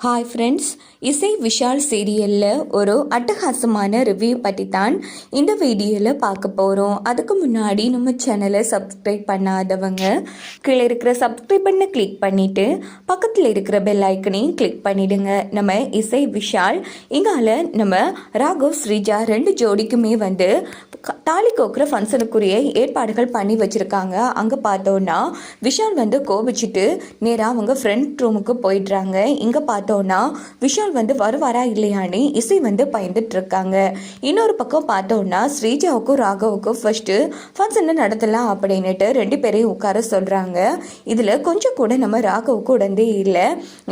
Hi friends இசை விஷால் சீரியலில் ஒரு அட்டகாசமான ரிவ்யூ பற்றி தான் இந்த வீடியோவில் பார்க்க போகிறோம் அதுக்கு முன்னாடி நம்ம சேனலை சப்ஸ்கிரைப் பண்ணாதவங்க கீழே இருக்கிற சப்ஸ்கிரைப் பண்ண கிளிக் பண்ணிவிட்டு பக்கத்தில் இருக்கிற பெல் ஐக்கனையும் கிளிக் பண்ணிவிடுங்க நம்ம இசை விஷால் இங்கால நம்ம ராகவ் ஸ்ரீஜா ரெண்டு ஜோடிக்குமே வந்து தாலி கோக்குற ஃபங்க்ஷனுக்குரிய ஏற்பாடுகள் பண்ணி வச்சுருக்காங்க. அங்கே பார்த்தோன்னா விஷால் வந்து கோபிச்சுட்டு நேராக அவங்க ஃப்ரெண்ட் ரூமுக்கு போயிடுறாங்க. இங்கே பார்த்து பார்த்தோன்னா விஷால் வந்து வருவாரா இல்லையான்னு இசை வந்து பயந்துட்டு இருக்காங்க. இன்னொரு பக்கம் பார்த்தோன்னா ஸ்ரீஜாவுக்கும் ராகவுக்கும் ஃபர்ஸ்ட்டு ஃபங்க்ஷனை நடத்தலாம் அப்படின்னுட்டு ரெண்டு பேரையும் உட்கார சொல்கிறாங்க இதில் கொஞ்சம் கூட நம்ம ராகவுக்கு உடந்தே இல்லை.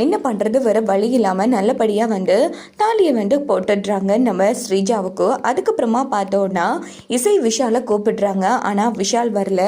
என்ன பண்ணுறது வேற வழி இல்லாமல் நல்லபடியாக வந்து தாலியை வந்து போட்டுடுறாங்க நம்ம ஸ்ரீஜாவுக்கு. அதுக்கப்புறமா பார்த்தோன்னா இசை விஷாலை கூப்பிடுறாங்க. ஆனால் விஷால் வரல.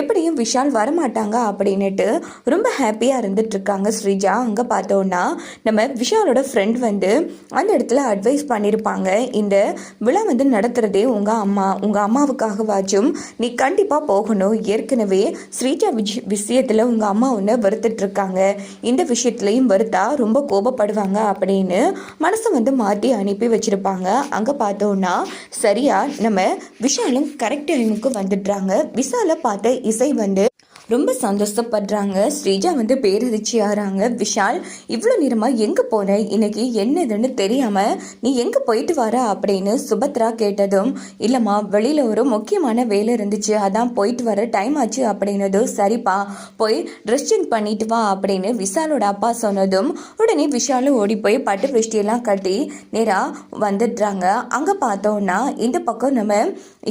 எப்படியும் விஷால் வரமாட்டாங்க அப்படின்னுட்டு ரொம்ப ஹாப்பியாக இருந்துட்டு இருக்காங்க ஸ்ரீஜா. அங்கே பார்த்தோன்னா நம்ம விஷாலோட ஃப்ரெண்ட் வந்து அந்த இடத்துல அட்வைஸ் பண்ணியிருப்பாங்க இந்த விழா வந்து நடத்துகிறதே உங்கள் அம்மா. உங்கள் அம்மாவுக்காகவாச்சும் நீ கண்டிப்பாக போகணும். ஏற்கனவே ஸ்ரீஜா விஷ் விஷயத்தில் உங்கள் அம்மா ஒன்று வருத்திட்ருக்காங்க இந்த விஷயத்துலையும் வருத்தா ரொம்ப கோபப்படுவாங்க அப்படின்னு மனசை வந்து மாற்றி அனுப்பி வச்சுருப்பாங்க. அங்கே பார்த்தோன்னா சரியாக நம்ம விஷாலும் கரெக்ட் டைமுக்கு வந்துடுறாங்க. விஷாலை பார்த்த இசை வந்து ரொம்ப சந்தோஷப்படுறாங்க. ஸ்ரீஜா வந்து பேரதிர்ச்சி ஆறாங்க விஷால் இவ்வளோ நேரமாக எங்கே போன இன்னைக்கு என்னதுன்னு தெரியாமல் நீ எங்கே போயிட்டு வர அப்படின்னு சுபத்ரா கேட்டதும் இல்லைம்மா வெளியில் ஒரு முக்கியமான வேலை இருந்துச்சு. அதான் போயிட்டு வர டைம் ஆச்சு அப்படின்னதும் சரிப்பா போய் ட்ரெஸ் சேஞ்ச் பண்ணிட்டு வா அப்படின்னு விஷாலோட அப்பா சொன்னதும் உடனே விஷாலும் ஓடி போய் பட்டு வெஷ்டியெல்லாம் கட்டி நேராக வந்துடுறாங்க. அங்கே பார்த்தோன்னா இந்த பக்கம் நம்ம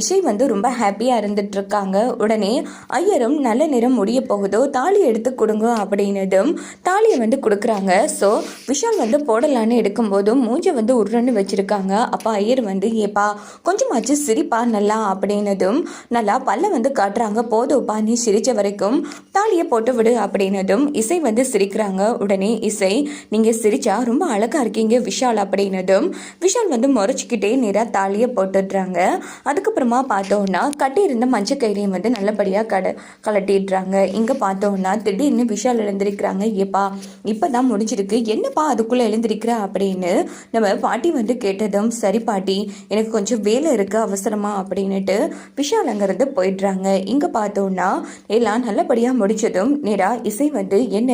இசை வந்து ரொம்ப ஹாப்பியாக இருந்துட்டு இருக்காங்க. உடனே ஐயரும் நல்ல நேரம் முடிய போகுதோ தாலி எடுத்து கொடுங்க அப்படின்னதும் தாலியை வந்து கொடுக்குறாங்க. ஸோ விஷால் வந்து போடலான்னு எடுக்கும்போதும் மூஞ்ச வந்து உருன்னு வச்சிருக்காங்க. அப்போ ஐயர் வந்து ஏப்பா கொஞ்சமாச்சு சிரிப்பா நல்லா அப்படின்னதும் நல்லா பல்ல வந்து காட்டுறாங்க. போதும்ப்பா நீ சிரிச்ச வரைக்கும் தாலியை போட்டு விடு அப்படின்னதும் இசை வந்து சிரிக்கிறாங்க. உடனே இசை நீங்கள் சிரிச்சா ரொம்ப அழகா இருக்கீங்க விஷால் அப்படின்னதும் விஷால் வந்து முறைச்சிக்கிட்டே நேராக தாலியை போட்டுடுறாங்க. அதுக்கப்புறமா பார்த்தோன்னா கட்டியிருந்த மஞ்சள் கயிறையும் வந்து நல்லபடியாக கட கலட்டிடுறாங்க இங்கே பார்த்தோன்னா திடீர்னு விஷால் எழுந்திருக்கிறாங்க. ஏப்பா இப்போ தான் முடிஞ்சிருக்கு. என்னப்பா அதுக்குள்ளே எழுந்திருக்கிற அப்படின்னு நம்ம பாட்டி வந்து கேட்டதும் சரி பாட்டி எனக்கு கொஞ்சம் வேலை இருக்குது அவசரமாக அப்படின்னுட்டு விஷால் அங்கேருந்து போயிடுறாங்க. இங்கே பார்த்தோன்னா எல்லாம் நல்லபடியாக முடிச்சதும் நேராக இசை வந்து என்ன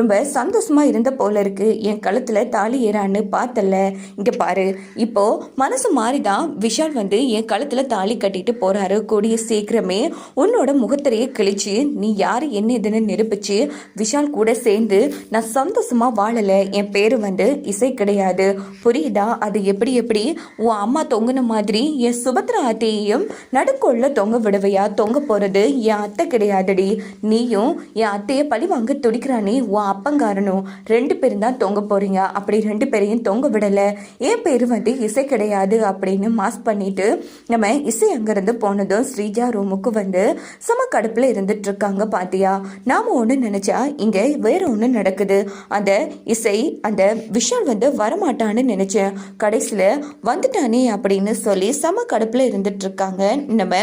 ரொம்ப சந்தோஷமாக இருந்த போல இருக்குது என் கழுத்தில் தாலி ஏறான்னு பார்த்தல. இங்கே பாரு. இப்போ மனசு மாறி தான் விஷால் வந்து என் கழுத்தில் தாலி கட்டிட்டு போறாரு. கூடிய சீக்கிரமே உன்னோட முகத்திரையை கிழிச்சு நீ யார் என்ன இதுன்னு நிரூபிச்சு விஷால் கூட சேர்ந்து நான் சந்தோஷமா வாழலை என் பேர் வந்து இசை கிடையாது. புரியுதா? அது எப்படி எப்படி? உன் அம்மா தொங்குன மாதிரி என் சுபத்ரா அத்தையையும் நடுக்கொள்ள தொங்க விடுவையா? தொங்க போறது என் அத்தை கிடையாதுடி. நீயும் என் அத்தையை பழி வாங்க துடிக்கிறானே உன் அப்பங்காரனும். ரெண்டு பேரும் தான் தொங்க போறீங்க. அப்படி ரெண்டு பேரையும் தொங்க விடல. என் பேர் வந்து இசை கிடையாது அப்படின்னு மாஸ் பண்ணிட்டு நம்ம இசை அங்கிருந்து போனதும் ஸ்ரீஜா ரூமுக்கு வந்து சம கடுப்புல இருந்துட்டு இருக்காங்க பாத்தியா? நாம ஒண்ணு நினைச்சா இங்க வேற ஒண்ணு நடக்குது. அந்த இசை அந்த விஷால் வந்து வரமாட்டான்னு நினைச்சேன். கடைசியில வந்துட்டானே அப்படின்னு சொல்லி சம கடுப்புல இருந்துட்டு இருக்காங்க நம்ம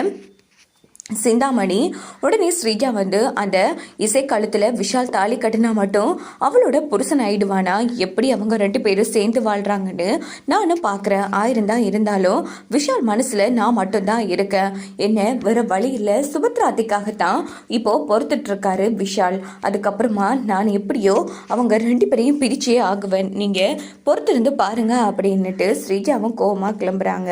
சிந்தாமணி உடனே ஸ்ரீஜா வந்து அந்த இசை விஷால் தாலி கட்டினா மட்டும் அவளோட புருஷன் ஆயிடுவானா? எப்படி அவங்க ரெண்டு பேரும் சேர்ந்து வாழ்கிறாங்கன்னு நானும் பார்க்குறேன் ஆயிருந்தா இருந்தாலும் விஷால் மனசில் நான் மட்டும்தான் இருக்கேன். என்ன வேற வழி இல்லை. சுபத்ராத்திக்காகத்தான் தான் இப்போது பொறுத்துட்ருக்காரு விஷால். அதுக்கப்புறமா நான் எப்படியோ அவங்க ரெண்டு பேரையும் பிரிச்சே ஆகுவேன். நீங்கள் பொறுத்திருந்து பாருங்க அப்படின்னுட்டு ஸ்ரீஜாவும் கோவமாக கிளம்புறாங்க.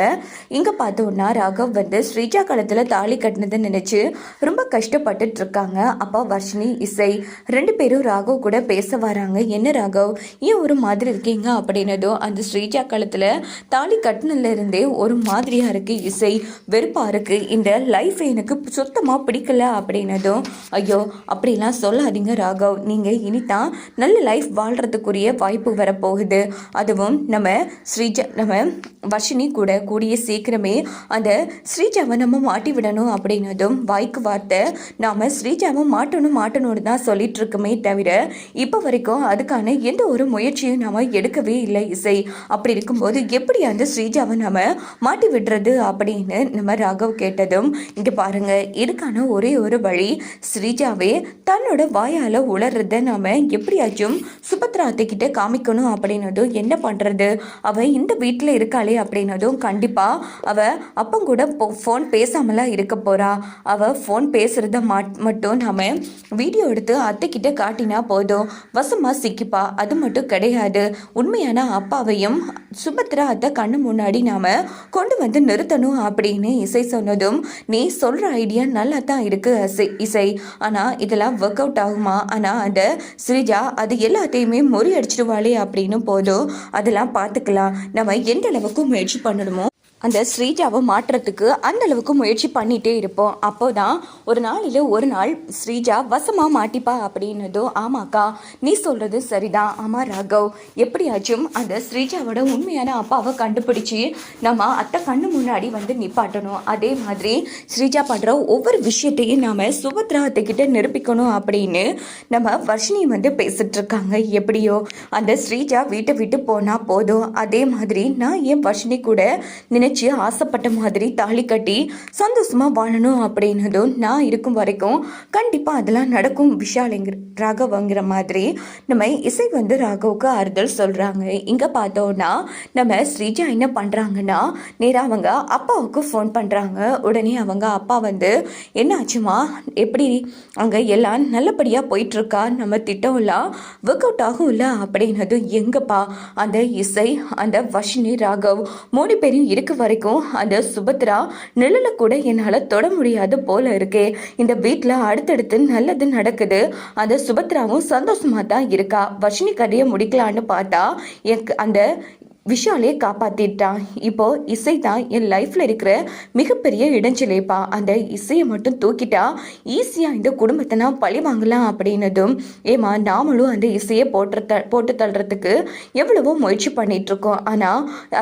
இங்கே பார்த்தோன்னா ராகவ் வந்து ஸ்ரீஜா காலத்தில் தாலி கட்டினது நினச்சி ரொம்ப கஷ்டப்பட்டுட்டு இருக்காங்க அப்பா வர்ஷினி இசை ரெண்டு பேரும் ராகவ் கூட பேச வராங்க. என்ன ராகவ்? ஏன் ஒரு மாதிரி இருக்கீங்க? அப்படின்னதும் அந்த ஸ்ரீஜா காலத்தில் தாலி கட்டினதுலேருந்தே ஒரு மாதிரியாக இருக்குது இசை. வெறுப்பாக இருக்குது இந்த லைஃப் எனக்கு சுத்தமாக பிடிக்கல. அப்படின்னதும் ஐயோ அப்படிலாம் சொல்லாதீங்க ராகவ். நீங்கள் இனிதான் நல்ல லைஃப் வாழ்கிறதுக்குரிய வாய்ப்பு வரப்போகுது. அதுவும் நம்ம ஸ்ரீஜா நம்ம வர்ஷினி கூட கூடிய சீக்கிரமே அந்த ஸ்ரீஜாவை நம்ம மாட்டி விடணும் அப்படின்னு அப்படின்னதும் வாய்க்கு வார்த்தை. நாம ஸ்ரீஜாவும் மாட்டணும் மாட்டணும்னு தான் சொல்லிட்டு இருக்குமே தவிர இப்போ வரைக்கும் அதுக்கான எந்த ஒரு முயற்சியும் நாம எடுக்கவே இல்லை இசை. அப்படி இருக்கும்போது எப்படி அந்த ஸ்ரீஜாவை நாம மாட்டி விடுறது அப்படின்னு நம்ம ராகவ் கேட்டதும் இங்க பாருங்க இதுக்கான ஒரே ஒரு வழி ஸ்ரீஜாவே தன்னோட வாயால உளர்றத நாம எப்படியாச்சும் சுபத்ரா அத்தைக்கிட்ட காமிக்கணும் அப்படின்னதும் என்ன பண்றது? அவ இந்த வீட்டில் இருக்காளே அப்படின்னதும் கண்டிப்பா அவ அப்பங்கூட ஃபோன் பேசாமலாம் இருக்க போறா. அவள் ஃபோன் பேசுகிறத மட்டும் நம்ம வீடியோ எடுத்து அத்தைக்கிட்ட காட்டினா போதும். வசமாக சிக்கிப்பா. அது மட்டும் கிடையாது. உண்மையான அப்பாவையும் சுபத்ரா அத்தை கண்ணு முன்னாடி நாம் கொண்டு வந்து நிறுத்தணும் அப்படின்னு இசை சொன்னதும் நீ சொல்கிற ஐடியா நல்லா தான் இருக்குது இசை இசை. ஆனால் இதெல்லாம் ஒர்க் அவுட் ஆகுமா? ஆனால் அந்த ஸ்ரீஜா அது எல்லாத்தையுமே முறியடிச்சிடுவாளே அப்படின்னு போதும். அதெல்லாம் பார்த்துக்கலாம். நம்ம எந்த அளவுக்கு முயற்சி பண்ணணுமோ அந்த ஸ்ரீஜாவை மாற்றுறதுக்கு அந்தளவுக்கு முயற்சி பண்ணிகிட்டே இருப்போம். அப்போதான் ஒரு நாளில் ஒரு நாள் ஸ்ரீஜா வசமாக மாட்டிப்பா அப்படின்னதும் ஆமாக்கா நீ சொல்கிறது சரிதான் ஆமாம் ராகவ். எப்படியாச்சும் அந்த ஸ்ரீஜாவோட உண்மையான அப்பாவை கண்டுபிடிச்சி நம்ம அத்தை கண்ணு முன்னாடி வந்து நிப்பாட்டணும். அதே மாதிரி ஸ்ரீஜா பண்ணுற ஒவ்வொரு விஷயத்தையும் நாம் சுபத்ரா அத்தைக்கிட்ட நிரூபிக்கணும் அப்படின்னு நம்ம வர்ஷினி வந்து பேசிகிட்ருக்காங்க இருக்காங்க. எப்படியோ அந்த ஸ்ரீஜா வீட்டை விட்டு போனால் போதும். அதே மாதிரி நான் என் வர்ஷினி கூட நினைச்சு ஆசைப்பட்ட மாதிரி தாலி கட்டி சந்தோஷமா வாழணும் அப்படின்னதும் நான் இருக்கும் வரைக்கும் கண்டிப்பாக அதெல்லாம் நடக்கும். விஷாலுங்கிற ராகவங்கிற மாதிரி நம்ம இசை வந்து ராகவுக்கு ஆறுதல் சொல்கிறாங்க இங்கே பார்த்தோன்னா நம்ம ஸ்ரீஜா என்ன பண்ணுறாங்கன்னா நேராக அவங்க அப்பாவுக்கு ஃபோன் பண்ணுறாங்க உடனே அவங்க அப்பா வந்து என்ன ஆச்சுமா எப்படி அங்கே எல்லாம் நல்லபடியாக போயிட்டுருக்கா? நம்ம திட்டம்லாம் ஒர்க் அவுட் ஆகும்ல அப்படின்னதும் எங்கப்பா? அந்த இசை அந்த வஷினி ராகவ் மூணு பேரும் இருக்க வரைக்கும் அந்த சுபத்ரா நிழலை கூட என்னால் தொட முடியாது போல இருக்கே. இந்த வீட்டில் அடுத்தடுத்து நல்லது நடக்குது. அந்த சுபத்ராவும் சந்தோஷமா தான் இருக்கா. வஷினி கதையை முடிக்கலான்னு பார்த்தா எனக்கு அந்த விஷாலே காப்பாத்திட்டான். இப்போ இசை தான் என் லைஃப்ல இருக்கிற மிகப்பெரிய இடைஞ்சலேப்பா. அந்த இசையை மட்டும் தூக்கிட்டா ஈஸியா இந்த குடும்பத்தை நான் பழி வாங்கலாம் அப்படின்னதும் ஏமா நாமளும் அந்த இசையை போட்டு த போட்டு தள்ளுறதுக்கு எவ்வளவோ முயற்சி பண்ணிட்டு இருக்கோம் ஆனா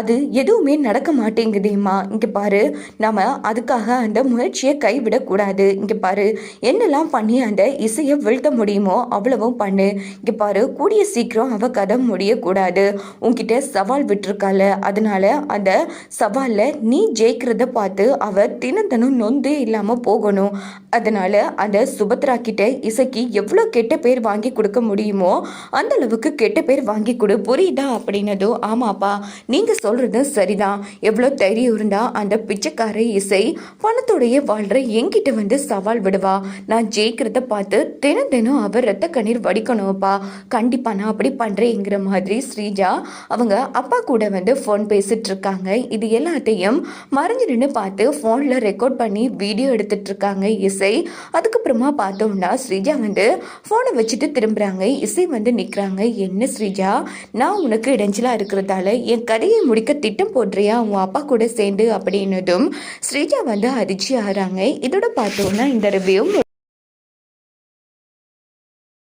அது எதுவுமே நடக்க மாட்டேங்குதேம்மா. இங்க பாரு நாம அதுக்காக அந்த முயற்சியை கைவிடக்கூடாது. இங்க பாரு என்னெல்லாம் பண்ணி அந்த இசையை வீழ்த்த முடியுமோ அவ்வளவும் பண்ணு. இங்க பாரு கூடிய சீக்கிரம் அவ கதை முடியக்கூடாது. உன்கிட்ட சவால் விட்டுருக்காள். அதனால அந்த சவாலில் நீ ஜெயிக்கிறத பார்த்து அவள் தினம் தினம் நொந்தே இல்லாமல் போகணும். அதனால அந்த சுபத்ரா கிட்ட இசைக்கு எவ்வளோ கெட்ட பேர் வாங்கி கொடுக்க முடியுமோ அந்த அளவுக்கு கெட்ட பேர் வாங்கி கொடு. புரியுதா? அப்படின்னதும் ஆமாப்பா நீங்கள் சொல்கிறது சரிதான். எவ்வளோ தைரியம் இருந்தால் அந்த பிச்சைக்கார இசை பணத்தோடைய வாழ்கிற என்கிட்ட வந்து சவால் விடுவா. நான் ஜெயிக்கிறத பார்த்து தினம் தினம் அவர் ரத்த கண்ணீர் வடிக்கணும்ப்பா. கண்டிப்பா நான் அப்படி பண்ணுறேங்கிற மாதிரி ஸ்ரீஜா அவங்க அப்பா கூட வந்து ஃபோன் பேசிகிட்ருக்காங்க இருக்காங்க இது எல்லாத்தையும் மறைஞ்சு நின்று பார்த்து ஃபோனில் ரெக்கார்ட் பண்ணி வீடியோ எடுத்துகிட்ருக்காங்க இசை. அதுக்கப்புறமா பார்த்தோம்னா ஸ்ரீஜா வந்து ஃபோனை வச்சுட்டு திரும்புகிறாங்க இசை வந்து நிற்கிறாங்க என்ன ஸ்ரீஜா? நான் உனக்கு இடைஞ்சலாக இருக்கிறதால என் கதையை முடிக்க திட்டம் போடுறியா? உன் அப்பா கூட சேர்ந்து அப்படின்னதும் ஸ்ரீஜா வந்து அதிர்ச்சி ஆகிறாங்க. இதோட பார்த்தோம்னா இந்த ரிவ்யூ